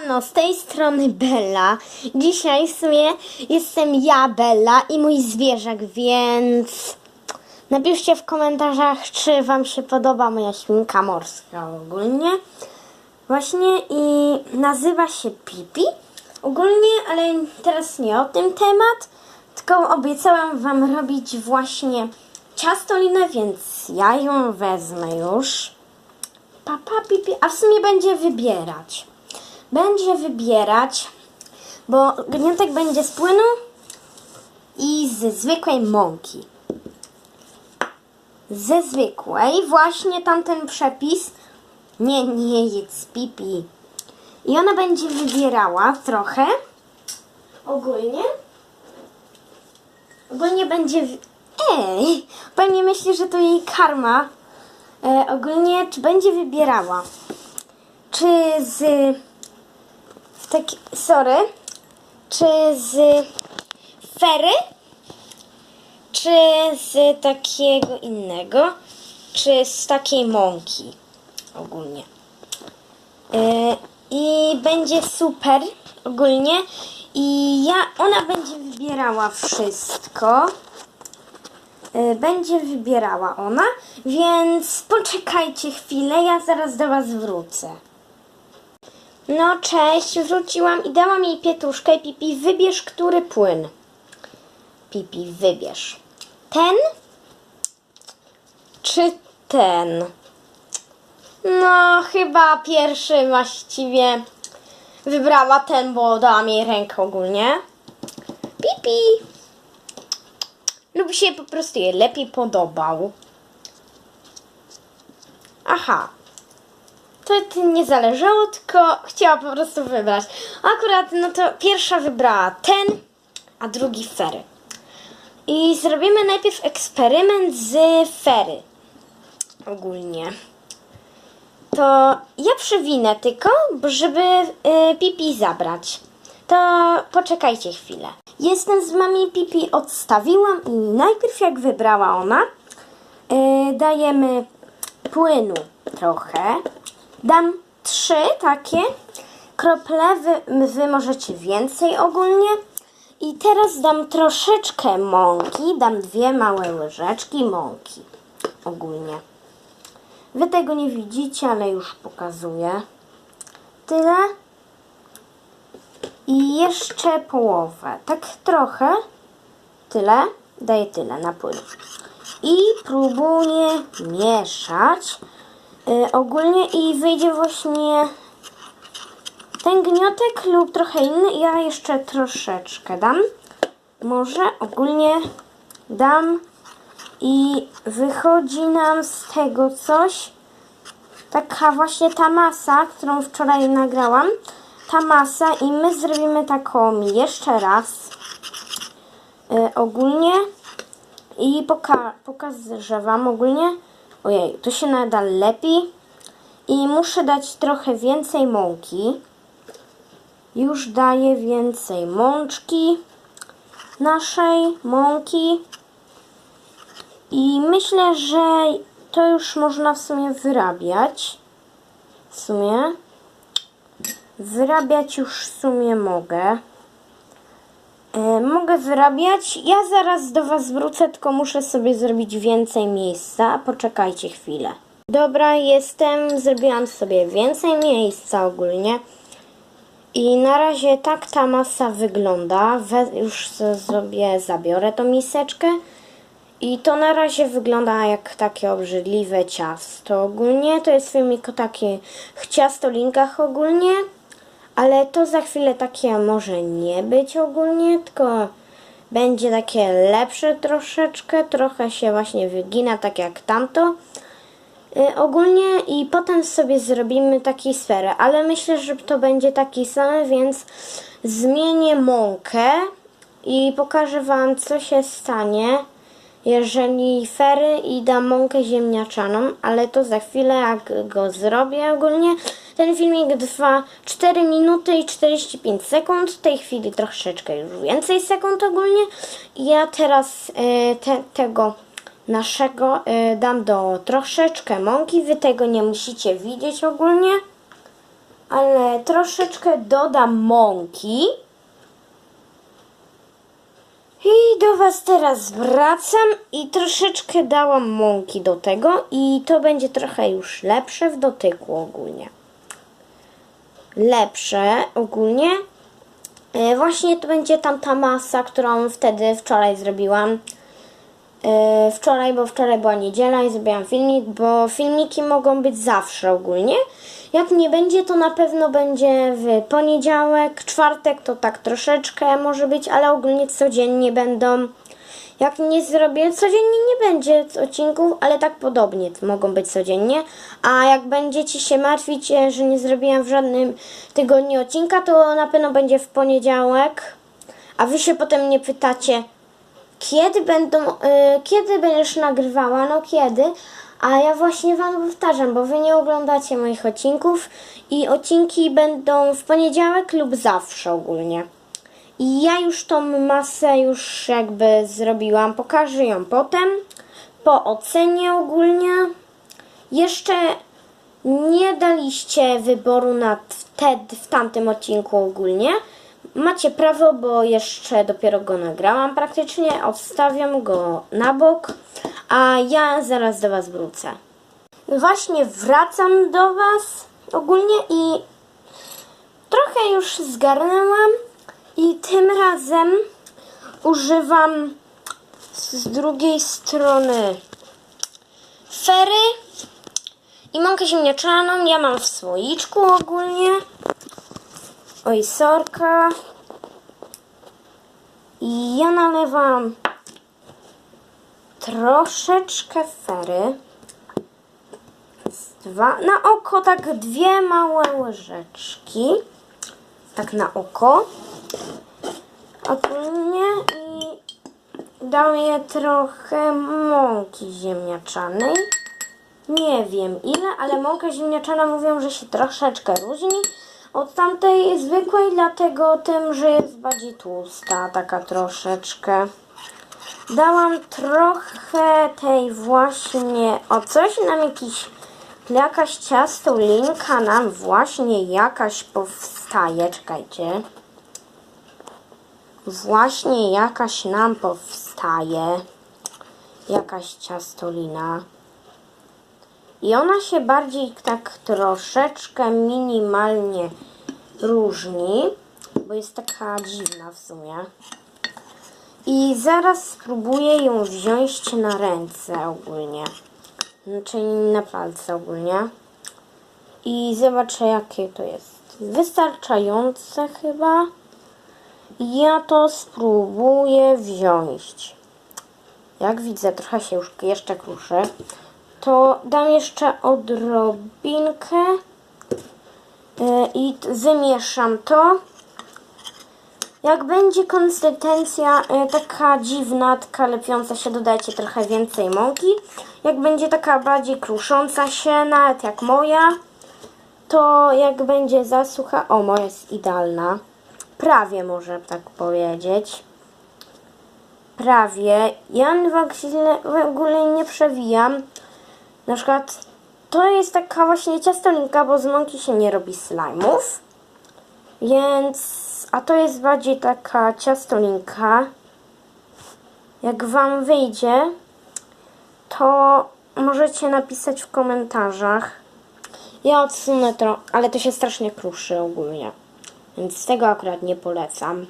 No, z tej strony Bella. Dzisiaj w sumie jestem ja, Bella, i mój zwierzak, więc napiszcie w komentarzach, czy Wam się podoba moja świnka morska ogólnie. Właśnie i nazywa się Pipi. Ogólnie, ale teraz nie o tym temat, tylko obiecałam Wam robić właśnie ciastolinę, więc ja ją wezmę już. Papa Pipi, a w sumie będzie wybierać. Będzie wybierać, bo gniotek będzie z płynu i ze zwykłej mąki. Ze zwykłej, właśnie tamten przepis. Nie, nie jedz pipi. I ona będzie wybierała trochę. Ogólnie. Ogólnie będzie. Ej! Pewnie myśli, że to jej karma. E, ogólnie, czy będzie wybierała? Czy z. Taki, sorry. Czy z fery? Czy z takiego innego? Czy z takiej mąki? Ogólnie. E, I będzie super ogólnie. I ja, ona będzie wybierała wszystko. Y, będzie wybierała ona, więc poczekajcie chwilę, ja zaraz do Was wrócę. No cześć, wróciłam i dałam jej pietuszkę. Pipi, wybierz który płyn. Pipi, wybierz. Ten? Czy ten? No, chyba pierwszy właściwie wybrała ten, bo dałam jej rękę ogólnie. Pipi lub się po prostu jej lepiej podobał. Aha. Ty nie zależało, tylko chciała po prostu wybrać. Akurat, no to pierwsza wybrała ten, a drugi fery. I zrobimy najpierw eksperyment z fery. Ogólnie. To ja przewinę tylko, żeby y, Pipi zabrać. To poczekajcie chwilę. Jestem z mami Pipi, odstawiłam i najpierw jak wybrała ona, y, dajemy płynu trochę. Dam trzy takie krople, wy, wy możecie więcej ogólnie. I teraz dam troszeczkę mąki, dam dwie małe łyżeczki mąki ogólnie. Wy tego nie widzicie, ale już pokazuję. Tyle. I jeszcze połowę. Tak trochę. Tyle. Daję tyle na płyn. I próbuję mieszać. Y, ogólnie i wyjdzie właśnie ten gniotek lub trochę inny. Ja jeszcze troszeczkę dam. Może ogólnie dam i wychodzi nam z tego coś. Taka właśnie ta masa, którą wczoraj nagrałam. Ta masa i my zrobimy taką jeszcze raz. Y, ogólnie. I poka pokażę Wam ogólnie. Ojej, to się nada lepiej. I muszę dać trochę więcej mąki. Już daję więcej mączki. Naszej mąki. I myślę, że to już można w sumie wyrabiać. W sumie. Wyrabiać już w sumie mogę. Mogę wyrabiać. Ja zaraz do Was wrócę, tylko muszę sobie zrobić więcej miejsca. Poczekajcie chwilę. Dobra, jestem. Zrobiłam sobie więcej miejsca ogólnie. I na razie tak ta masa wygląda. We, już so- sobie zabiorę tą miseczkę. I to na razie wygląda jak takie obrzydliwe ciasto. Ogólnie to jest filmik o takich ciastolinkach ogólnie. Ale to za chwilę takie może nie być ogólnie, tylko będzie takie lepsze troszeczkę. Trochę się właśnie wygina, tak jak tamto. Y, ogólnie i potem sobie zrobimy taki sferę, ale myślę, że to będzie taki sam, więc zmienię mąkę i pokażę Wam, co się stanie, jeżeli fery i dam mąkę ziemniaczaną, ale to za chwilę, jak go zrobię ogólnie. Ten filmik trwa 4 minuty i 45 sekund, w tej chwili troszeczkę już więcej sekund ogólnie. Ja teraz y, te, tego naszego y, dam do troszeczkę mąki. Wy tego nie musicie widzieć ogólnie. ale troszeczkę dodam mąki. I do Was teraz wracam i troszeczkę dałam mąki do tego i to będzie trochę już lepsze w dotyku ogólnie. Lepsze ogólnie. E, Właśnie to będzie tamta masa, którą wtedy wczoraj zrobiłam. E, Wczoraj, bo wczoraj była niedziela i zrobiłam filmik, bo filmiki mogą być zawsze ogólnie. Jak nie będzie, to na pewno będzie w poniedziałek, czwartek to tak troszeczkę może być, ale ogólnie codziennie będą. Jak nie zrobię, codziennie nie będzie odcinków, ale tak podobnie mogą być codziennie. A jak będziecie się martwić, e, że nie zrobiłam w żadnym tygodniu odcinka, to na pewno będzie w poniedziałek. A wy się potem mnie pytacie, kiedy będą, y, kiedy będziesz nagrywała, no kiedy, a ja właśnie wam powtarzam, bo wy nie oglądacie moich odcinków i odcinki będą w poniedziałek lub zawsze ogólnie. I ja już tą masę już jakby zrobiłam, pokażę ją potem, po ocenie ogólnie. Jeszcze nie daliście wyboru na wtedy, w tamtym odcinku ogólnie. Macie prawo, bo jeszcze dopiero go nagrałam praktycznie. Odstawiam go na bok, a ja zaraz do Was wrócę. Właśnie wracam do Was ogólnie i trochę już zgarnęłam i tym razem używam z drugiej strony fery i mąkę ziemniaczaną. Ja mam w słoiczku ogólnie. Oj, sorka. I ja nalewam troszeczkę fery. Dwa, na oko tak dwie małe łyżeczki. Tak na oko. Ogólnie i daję trochę mąki ziemniaczanej. Nie wiem ile, ale mąka ziemniaczana mówią, że się troszeczkę różni od tamtej zwykłej, dlatego tym, że jest bardziej tłusta, taka troszeczkę. Dałam trochę tej właśnie, o coś nam jakiś, jakaś ciastolinka nam właśnie jakaś powstaje, czekajcie. Właśnie jakaś nam powstaje, jakaś ciastolina. I ona się bardziej tak troszeczkę minimalnie różni, bo jest taka dziwna w sumie. I zaraz spróbuję ją wziąć na ręce ogólnie. Czyli na palce ogólnie. I zobaczę jakie to jest. Wystarczające chyba. Ja to spróbuję wziąć. Jak widzę, trochę się już jeszcze kruszy to dam jeszcze odrobinkę yy, i wymieszam to. Jak będzie konsystencja yy, taka dziwna, taka lepiąca się, dodajcie trochę więcej mąki. Jak będzie taka bardziej krusząca się, nawet jak moja, to jak będzie za sucha, o moja jest idealna. Prawie może tak powiedzieć prawie. Ja w ogóle- nie przewijam. Na przykład to jest taka właśnie ciastolinka, bo z mąki się nie robi slajmów. Więc, a to jest bardziej taka ciastolinka. Jak Wam wyjdzie, to możecie napisać w komentarzach. Ja odsunę to, ale to się strasznie kruszy ogólnie. Więc tego akurat nie polecam.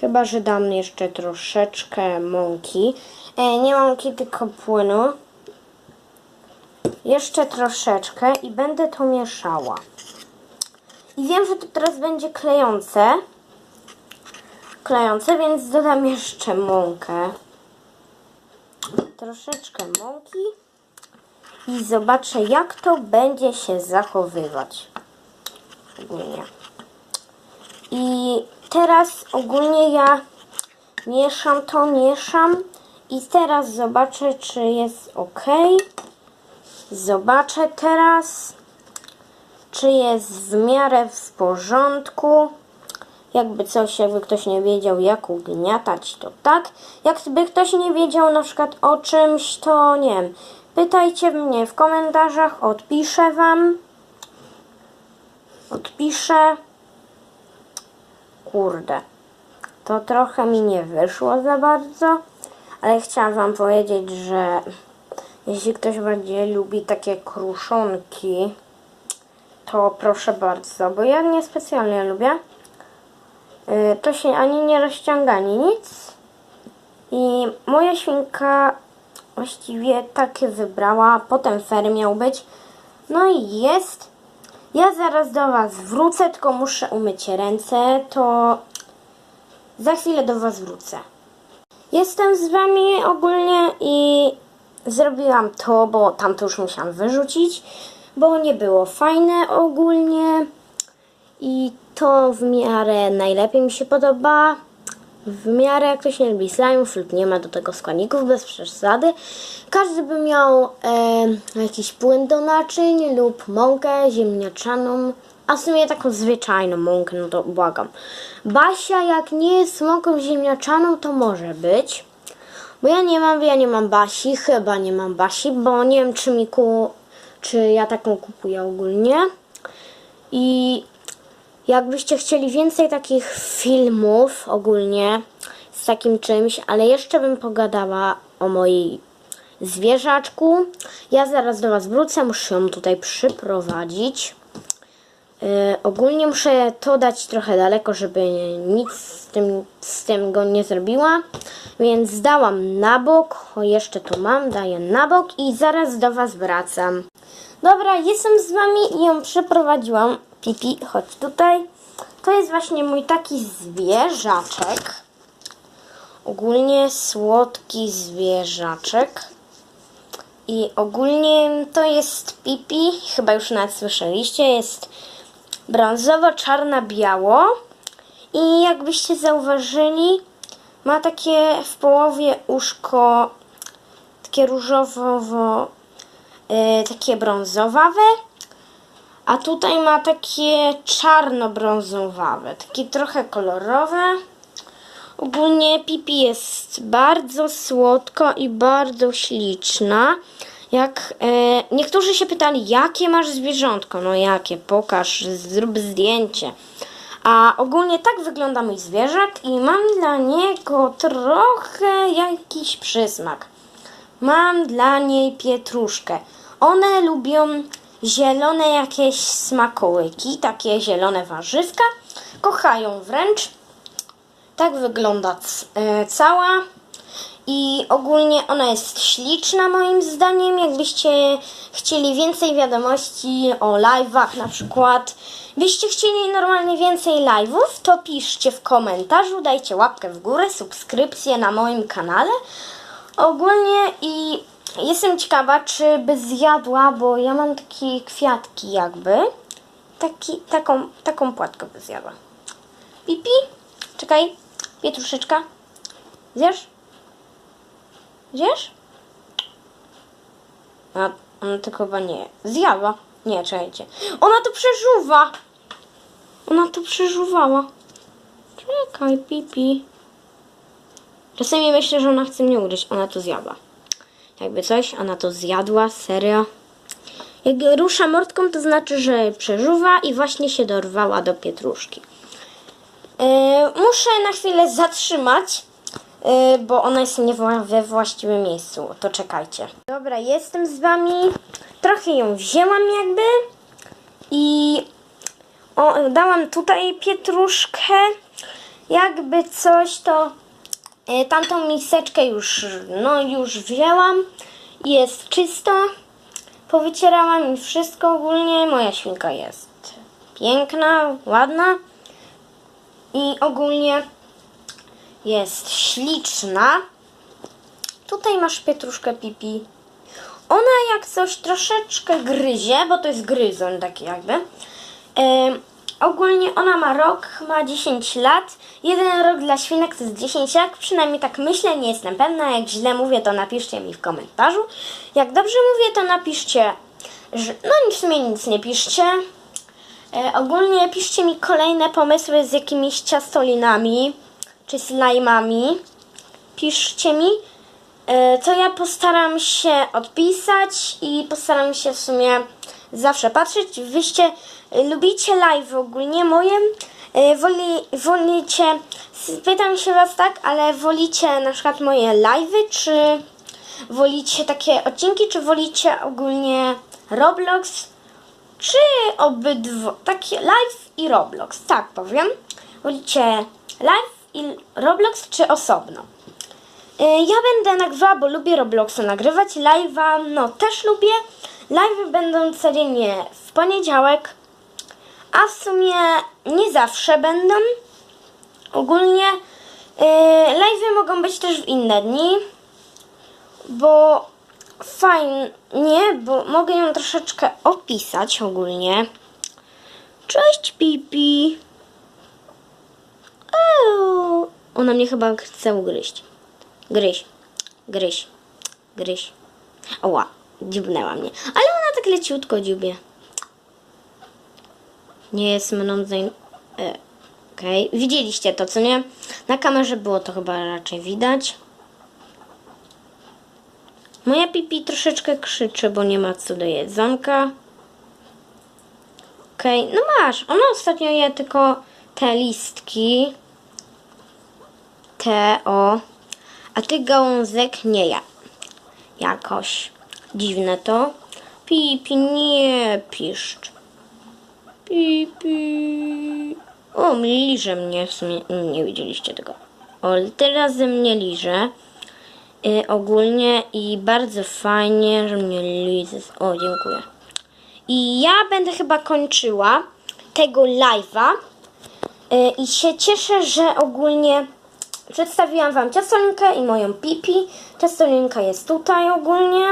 Chyba, że dam jeszcze troszeczkę mąki. E, nie mąki, tylko płynu. Jeszcze troszeczkę i będę to mieszała. I wiem, że to teraz będzie klejące. Klejące, więc dodam jeszcze mąkę. Troszeczkę mąki. I zobaczę, jak to będzie się zachowywać. Ogólnie. I teraz ogólnie ja mieszam to, mieszam. I teraz zobaczę, czy jest ok. Zobaczę teraz, czy jest w miarę w porządku. Jakby coś, jakby ktoś nie wiedział, jak ugniatać, to tak. Jakby ktoś nie wiedział na przykład o czymś, to nie wiem. Pytajcie mnie w komentarzach, odpiszę wam. odpiszę. Kurde, to trochę mi nie wyszło za bardzo, ale chciałam Wam powiedzieć, że jeśli ktoś bardziej lubi takie kruszonki, to proszę bardzo, bo ja nie specjalnie lubię. Y, To się ani nie rozciąga, ani nic. I moja świnka właściwie takie wybrała. Potem fery miał być. No i jest. Ja zaraz do Was wrócę, tylko muszę umyć ręce. To za chwilę do Was wrócę. Jestem z Wami ogólnie i zrobiłam to, bo tamto już musiałam wyrzucić, bo nie było fajne ogólnie. I to w miarę najlepiej mi się podoba. W miarę jak ktoś nie lubi slime'ów lub nie ma do tego składników, bez przesady. Każdy by miał e, jakiś płyn do naczyń lub mąkę ziemniaczaną. A w sumie taką zwyczajną mąkę, no to błagam. Basia jak nie jest mąką ziemniaczaną, to może być. Bo ja nie mam, ja nie mam Basi, chyba nie mam Basi, bo nie wiem czy mi ku, czy ja taką kupuję ogólnie. I jakbyście chcieli więcej takich filmów ogólnie z takim czymś, ale jeszcze bym pogadała o mojej zwierzaczku. Ja zaraz do Was wrócę, muszę ją tutaj przyprowadzić. Yy, ogólnie muszę to dać trochę daleko, żeby nic z tym, z tym go nie zrobiła. Więc zdałam na bok. O, jeszcze tu mam, daję na bok i zaraz do Was wracam. Dobra, jestem z Wami i ją przyprowadziłam. Pipi, chodź tutaj. To jest właśnie mój taki zwierzaczek. Ogólnie słodki zwierzaczek. I ogólnie to jest Pipi, chyba już nawet słyszeliście, jest brązowo-czarna-biało. I jakbyście zauważyli, ma takie w połowie uszko takie różowo, y, takie brązowawe, a tutaj ma takie czarno-brązowawe, takie trochę kolorowe. Ogólnie Pipi jest bardzo słodka i bardzo śliczna. Jak e, niektórzy się pytali, jakie masz zwierzątko? No jakie? Pokaż, zrób zdjęcie. A ogólnie tak wygląda mój zwierzak i mam dla niego trochę jakiś przysmak. Mam dla niej pietruszkę. One lubią zielone jakieś smakołyki, takie zielone warzywka. Kochają wręcz. Tak wygląda e, cała. I ogólnie ona jest śliczna moim zdaniem. Jakbyście chcieli więcej wiadomości o live'ach na przykład, byście chcieli normalnie więcej live'ów, to piszcie w komentarzu, dajcie łapkę w górę, subskrypcję na moim kanale. Ogólnie i jestem ciekawa, czy by zjadła, bo ja mam takie kwiatki jakby. Taki, taką, taką płatkę by zjadła. Pipi, czekaj, pietruszeczka. Zjesz? Zjesz? A ona to chyba nie. Zjadła. Nie, czekajcie. Ona to przeżuwa. Ona to przeżuwała. Czekaj, pipi. Czasami myślę, że ona chce mnie ugryźć. Ona to zjadła. Jakby coś, ona to zjadła, serio. Jak rusza mordką, to znaczy, że przeżuwa i właśnie się dorwała do pietruszki. E, muszę na chwilę zatrzymać, e, bo ona jest nie we właściwym miejscu. To czekajcie. Dobra, jestem z wami. Trochę ją wzięłam jakby i o, dałam tutaj pietruszkę. Jakby coś, to tamtą miseczkę już, no już wzięłam. Jest czysta. Powycierałam i wszystko ogólnie. Moja świnka jest piękna, ładna i ogólnie jest śliczna. Tutaj masz pietruszkę pipi. Ona jak coś troszeczkę gryzie, bo to jest gryzoń taki jakby. Em, ogólnie ona ma rok, ma 10 lat. Jeden rok dla świnek to jest 10 lat, przynajmniej tak myślę, nie jestem pewna. Jak źle mówię, to napiszcie mi w komentarzu. Jak dobrze mówię, to napiszcie, że no w sumie nic nie piszcie. E, ogólnie piszcie mi kolejne pomysły z jakimiś ciastolinami czy slajmami. Piszcie mi, e, to ja postaram się odpisać i postaram się w sumie zawsze patrzeć. Wyście lubicie live ogólnie moje. Y, Woli, wolicie, spytam się was tak, ale wolicie na przykład moje live'y, czy wolicie takie odcinki, czy wolicie ogólnie Roblox, czy obydwo, takie live i Roblox, tak powiem. Wolicie live i Roblox, czy osobno? Y, Ja będę nagrywała, bo lubię Robloxa nagrywać. Live'a, no też lubię. Live'y będą codziennie w poniedziałek, a w sumie nie zawsze będą. Ogólnie y, live'y mogą być też w inne dni, bo fajnie, bo mogę ją troszeczkę opisać ogólnie. Cześć Pipi. Eee, Ona mnie chyba chce ugryźć. Gryź, gryź, gryź. Oła, dziubnęła mnie. Ale ona tak leciutko dziubie. Nie jest mną zain... E, Okej, widzieliście to, co nie? Na kamerze było to chyba raczej widać. Moja pipi troszeczkę krzyczy, bo nie ma co do jedzonka. Okej, no masz. Ona ostatnio je tylko te listki. Te, o. A ty gałązek nie ja. Jakoś. Dziwne to. Pipi, nie piszcz. Pipi. O, liże mnie w sumie. Nie widzieliście tego. O, teraz mnie liże. Y, ogólnie i bardzo fajnie, że mnie liże. O, dziękuję. I ja będę chyba kończyła tego live'a. Y, I się cieszę, że ogólnie przedstawiłam Wam ciastolinkę i moją pipi. Ciastolinka jest tutaj ogólnie.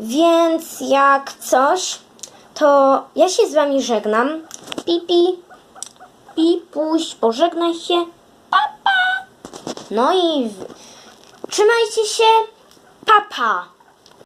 Więc jak coś, to ja się z Wami żegnam. Pipi, pipuś, pożegnaj się. Papa. No i trzymajcie się. Papa.